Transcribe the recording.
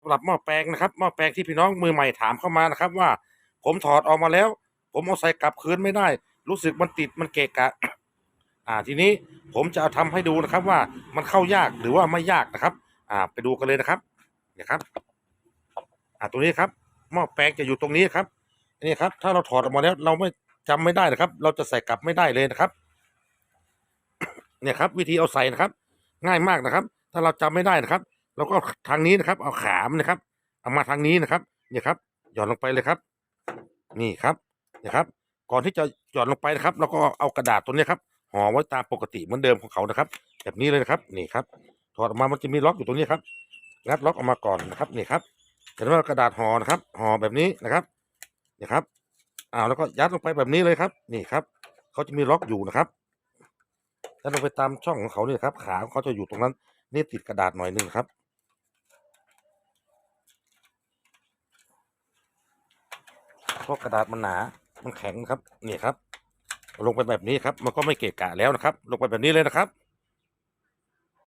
สำหรับหม้อแปลงนะครับหม้อแปลงที่พี่น้องมือใหม่ถามเข้ามานะครับ ว่า ผมถอดออกมาแล้ว ผมเอาใส่กลับคืนไม่ได้ รู้สึกมันติดมันเกะกะ อ่า ทีนี้ผมจะเอาทำให้ดูนะครับ ว่ามันเข้ายากหรือว่าไม่ยากนะครับ อ่า ไปดูกันเลยนะครับเนี่ยครับ อ่าตรงนี้ครับหม้อแปลงจะอยู่ตรงนี้ครับนี่ครับ ถ้าเราถอดออกมาแล้วเราไม่จำไม่ได้นะครับ เราจะใส่กลับไม่ได้เลยนะครับ เนี่ยครับ วิธีเอาใส่นะครับ ง่ายมากนะครับ ถ้าเราจำไม่ได้นะครับ เราก็ทางนี้นะครับ เอาขามนะครับ เอามาทางนี้นะครับเนี่ยครับ หย่อนลงไปเลยครับ นี่ครับเนี่ยครับ ก่อนที่จะหย่อนลงไปนะครับเราก็เอากระดาษตัวนี้ครับห่อไว้ตามปกติเหมือนเดิมของเขานะครับ แบบนี้เลยนะครับนี่ครับ ถอดออกมามันจะมีล็อกอยู่ตรงนี้ครับงัดล็อกออกมาก่อนนะครับนี่ครับเห็นว่ากระดาษห่อนะครับห่อแบบนี้นะครับนี่ครับอ้าวแล้วก็ยัดลงไปแบบนี้เลยครับ นี่ครับเขาจะมีล็อกอยู่นะครับยัดลงไปตามช่องของเขาเนี่ยครับ ขาเขาจะอยู่ตรงนั้นนี่ติดกระดาษหน่อยหนึงครับ เพ ราะกระดาษมันหนา มันแข็งครับ นี่ครับ ลงไปแบบนี้ครับ มันก็ไม่เกะกะแล้วนะครับ ลงไปแบบนี้เลยนะครับ